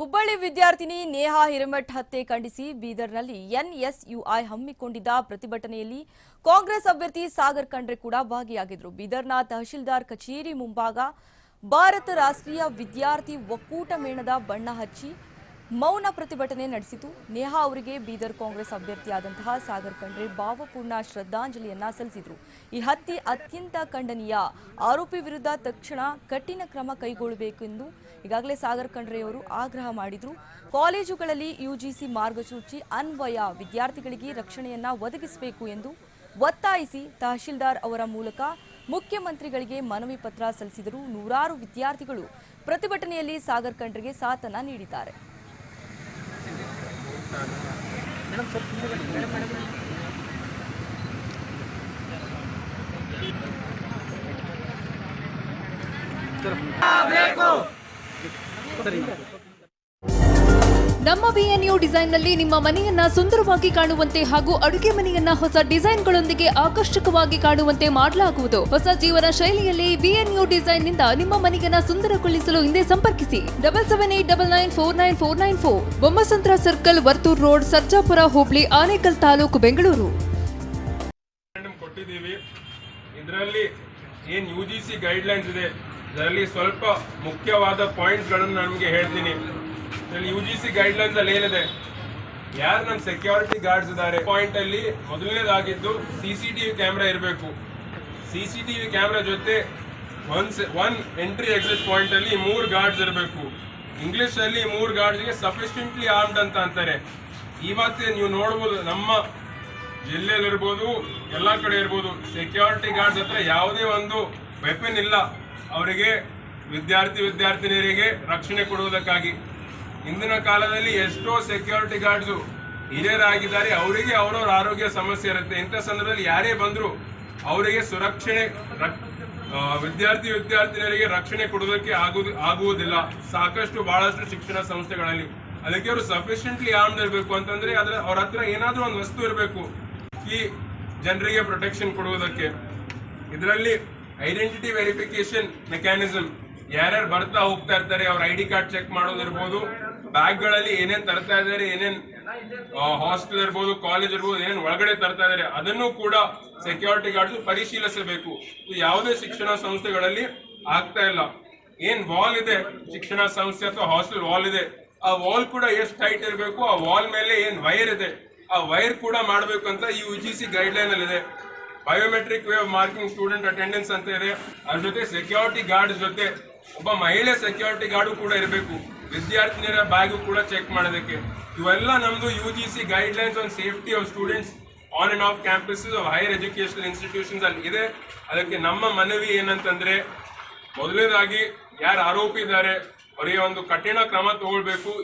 ಹುಬ್ಬಳ್ಳಿ ವಿದ್ಯಾರ್ಥಿನಿ ನೇಹಾ ಹಿರಮಠ್ ಹತ್ಯೆ ಖಂಡಿಸಿ ಬೀದರ್ನಲ್ಲಿ ಎನ್ಎಸ್ಯುಐ ಹಮ್ಮಿಕೊಂಡಿದ್ದ ಪ್ರತಿಭಟನೆಯಲ್ಲಿ ಕಾಂಗ್ರೆಸ್ ಅಭ್ಯರ್ಥಿ ಸಾಗರ್ ಖಂಡ್ರೆ ಕೂಡ ಭಾಗಿಯಾಗಿದ್ರು. ಬೀದರ್ನ ತಹಶೀಲ್ದಾರ್ ಕಚೇರಿ ಮುಂಭಾಗ ಭಾರತ ರಾಷ್ಟ್ರೀಯ ವಿದ್ಯಾರ್ಥಿ ಒಕ್ಕೂಟ ಮೇಣದ ಬಣ್ಣ ಹಚ್ಚಿ ಮೌನ ಪ್ರತಿಭಟನೆ ನಡೆಸಿತು. ನೇಹಾ ಅವರಿಗೆ ಬೀದರ್ ಕಾಂಗ್ರೆಸ್ ಅಭ್ಯರ್ಥಿಯಾದಂತಹ ಸಾಗರ್ ಖಂಡ್ರೆ ಭಾವಪೂರ್ಣ ಶ್ರದ್ಧಾಂಜಲಿಯನ್ನ ಸಲ್ಲಿಸಿದ್ರು. ಈ ಹತ್ಯೆ ಅತ್ಯಂತ ಖಂಡನೀಯ. ಆರೋಪಿ ವಿರುದ್ಧ ತಕ್ಷಣ ಕಠಿಣ ಕ್ರಮ ಕೈಗೊಳ್ಳಬೇಕೆಂದು ಈಗಾಗಲೇ ಸಾಗರ್ ಖಂಡ್ರೆಯವರು ಆಗ್ರಹ ಮಾಡಿದರು. ಕಾಲೇಜುಗಳಲ್ಲಿ ಯುಜಿಸಿ ಮಾರ್ಗಸೂಚಿ, ಅನ್ವಯ ವಿದ್ಯಾರ್ಥಿಗಳಿಗೆ ರಕ್ಷಣೆಯನ್ನ ಒದಗಿಸಬೇಕು ಎಂದು ಒತ್ತಾಯಿಸಿ ತಹಶೀಲ್ದಾರ್ ಅವರ ಮೂಲಕ ಮುಖ್ಯಮಂತ್ರಿಗಳಿಗೆ ಮನವಿ ಪತ್ರ ಸಲ್ಲಿಸಿದರು ನೂರಾರು ವಿದ್ಯಾರ್ಥಿಗಳು ಪ್ರತಿಭಟನೆಯಲ್ಲಿ ಸಾಗರ್ ಖಂಡ್ರೆಗೆ ಸಾಥನ ನೀಡಿದ್ದಾರೆ. मैडम सब मैडम मैडम चलो। ನಮ್ಮ ಬಿಎನ್ಯು ಡಿಸೈನ್ನಲ್ಲಿ ನಿಮ್ಮ ಮನೆಯನ್ನ ಸುಂದರವಾಗಿ ಕಾಣುವಂತೆ ಹಾಗೂ ಅಡುಗೆ ಮನೆಯನ್ನ ಹೊಸ ಡಿಸೈನ್ಗಳೊಂದಿಗೆ ಆಕರ್ಷಕವಾಗಿ ಕಾಣುವಂತೆ ಮಾಡಲಾಗುವುದು. ಹೊಸ ಜೀವನ ಶೈಲಿಯಲ್ಲಿ ವಿಎನ್ಯು ಡಿಸೈನ್ನಿಂದ ನಿಮ್ಮ ಮನೆಯನ್ನ ಸುಂದರಗೊಳಿಸಲು ಹಿಂದೆ ಸಂಪರ್ಕಿಸಿ. Double seven eight double nine four nine four nine four. Bommasandra circle, Varthur road, Sarjapura, Hubli, Anekal taluk, Bengaluru. ಇದರಲ್ಲಿ ಇದೆ? ಇದರಲ್ಲಿ ಸ್ವಲ್ಪ ಮುಖ್ಯವಾದ ಪಾಯಿಂಟ್ಗಳನ್ನು ನಮಗೆ ಹೇಳ್ತೀನಿ. ಇದರಲ್ಲಿ ಯು ಜಿ ಸಿ ಗೈಡ್ಲೈನ್ಸ್ ಅಲ್ಲಿ ಏನಿದೆ? ಯಾರು ನಮ್ಮ ಸೆಕ್ಯೂರಿಟಿ ಗಾರ್ಡ್ಸ್ ಇದ್ದಾರೆ? ಪಾಯಿಂಟ್ ಅಲ್ಲಿ ಮೊದಲನೇದಾಗಿದ್ದು C C T V camera ಇರಬೇಕು. C C T V camera ಜೊತೆ one one entry exit point ಅಲ್ಲಿ ಮೂರು ಗಾರ್ಡ್ಸ್ ಇರಬೇಕು. ಇಂಗ್ಲಿಷ್ ಅಲ್ಲಿ ಮೂರು ಗಾರ್ಡ್ಸ್ಗೆ ಸಫಿಶಿಯಂಟ್ಲಿ ಆರ್ಮ್ಡ್ ಅಂತ ಅಂತಾರೆ. ಇವತ್ತೇ ನೀವು ನೋಡ್ಬೋದು, ನಮ್ಮ ಜಿಲ್ಲೆಯಲ್ಲಿರ್ಬೋದು ಎಲ್ಲ ಕಡೆ ಇರ್ಬೋದು ಸೆಕ್ಯೂರಿಟಿ ಗಾರ್ಡ್ಸ್ ಹತ್ರ ಯಾವುದೇ ಒಂದು ವೆಪನ್ ಇಲ್ಲ. ಅವರಿಗೆ ವಿದ್ಯಾರ್ಥಿ, ವಿದ್ಯಾರ್ಥಿನಿಯರಿಗೆ ರಕ್ಷಣೆ ಕೊಡುವುದಕ್ಕಾಗಿ. ಇಂದಿನ ಕಾಲದಲ್ಲಿ ಎಷ್ಟೋ ಸೆಕ್ಯೂರಿಟಿ ಗಾರ್ಡ್ಸು ಹಿರಿಯರಾಗಿದ್ದಾರೆ. ಅವರಿಗೆ ಅವರವ್ರ ಆರೋಗ್ಯ ಸಮಸ್ಯೆ ಇರುತ್ತೆ. ಇಂಥ ಸಂದರ್ಭದಲ್ಲಿ ಯಾರೇ ಬಂದರೂ ಅವರಿಗೆ ಸುರಕ್ಷಣೆ, ರಕ್- ವಿದ್ಯಾರ್ಥಿ ವಿದ್ಯಾರ್ಥಿನಿಯರಿಗೆ ರಕ್ಷಣೆ ಕೊಡೋದಕ್ಕೆ ಆಗುದು ಆಗುವುದಿಲ್ಲ. ಸಾಕಷ್ಟು ಬಹಳಷ್ಟು ಶಿಕ್ಷಣ ಸಂಸ್ಥೆಗಳಲ್ಲಿ. ಅದಕ್ಕೆ ಅವರು ಸಫಿಷಿಯೆಂಟ್ಲಿ ಆರ್ಮ್ಡ್ ಇರಬೇಕು ಅಂತಂದ್ರೆ ಅದ್ರ, ಅವ್ರ ಹತ್ರ ಏನಾದರೂ ಒಂದು ವಸ್ತು ಇರಬೇಕು. ಈ ಜನರಿಗೆ ಪ್ರೊಟೆಕ್ಷನ್ ಕೊಡುವುದಕ್ಕೆ. ಇದರಲ್ಲಿ ಐಡೆಂಟಿಟಿ ವೆರಿಫಿಕೇಶನ್ ಮೆಕ್ಯಾನಿಸಮ್ ಯಾರ್ಯಾರು ಬರ್ತಾ ಹೋಗ್ತಾ ಇರ್ತಾರೆ, ಅವ್ರ ಐ ಡಿ ಕಾರ್ಡ್ ಚೆಕ್ ಮಾಡೋದಿರ್ಬೋದು. ಬ್ಯಾಗ್ಗಳಲ್ಲಿ ಏನೇನ್ ತರ್ತಾ ಇದ್ದಾರೆ, ಏನೇನ್ ಹಾಸ್ಟೆಲ್ ಇರ್ಬೋದು ಕಾಲೇಜ್ ಇರ್ಬೋದು, ಏನೇನ್ ಒಳಗಡೆ ತರ್ತಾ ಇದ್ದಾರೆ, ಅದನ್ನು ಕೂಡ ಸೆಕ್ಯೂರಿಟಿ ಗಾರ್ಡ್ಸ್ ಪರಿಶೀಲಿಸಬೇಕು. ಯಾವುದೇ ಶಿಕ್ಷಣ ಸಂಸ್ಥೆಗಳಲ್ಲಿ ಆಗ್ತಾ ಇಲ್ಲ. ಏನ್ ವಾಲ್ ಇದೆ? ಶಿಕ್ಷಣ ಸಂಸ್ಥೆ ಅಥವಾ ಹಾಸ್ಟೆಲ್ ವಾಲ್ ಇದೆ. ಆ ವಾಲ್ ಕೂಡ ಎಷ್ಟು ಟೈಟ್ ಇರಬೇಕು? ಆ ವಾಲ್ ಮೇಲೆ ಏನ್ ವೈರ್ ಇದೆ? ಆ ವೈರ್ ಕೂಡ ಮಾಡಬೇಕು ಅಂತ ಈ U G C guideline ಅಲ್ಲಿ ಇದೆ biometric way marking student attendance ಅಂತ ಇದೆ. ಅದ್ರ ಜೊತೆ ಸೆಕ್ಯೂರಿಟಿ ಗಾರ್ಡ್ ಜೊತೆ, ಒಬ್ಬ ಮಹಿಳೆ ಸೆಕ್ಯೂರಿಟಿ ಗಾರ್ಡು ಕೂಡ ಇರಬೇಕು. ವಿದ್ಯಾರ್ಥಿನಿಯರ ಬ್ಯಾಗು ಕೂಡ ಚೆಕ್ ಮಾಡೋದಕ್ಕೆ. ಇವೆಲ್ಲ ನಮ್ದು U G C guidelines on safety of students on and off campuses of higher educational institutions ಅಲ್ಲಿ ಇದೆ. ಅದಕ್ಕೆ ನಮ್ಮ ಮನವಿ ಏನಂತಂದ್ರೆ, ಮೊದಲನೇದಾಗಿ ಯಾರು ಆರೋಪಿ ಇದ್ದಾರೆ ಅವರಿಗೆ ಒಂದು ಕಠಿಣ ಕ್ರಮ ತಗೊಳ್ಬೇಕು.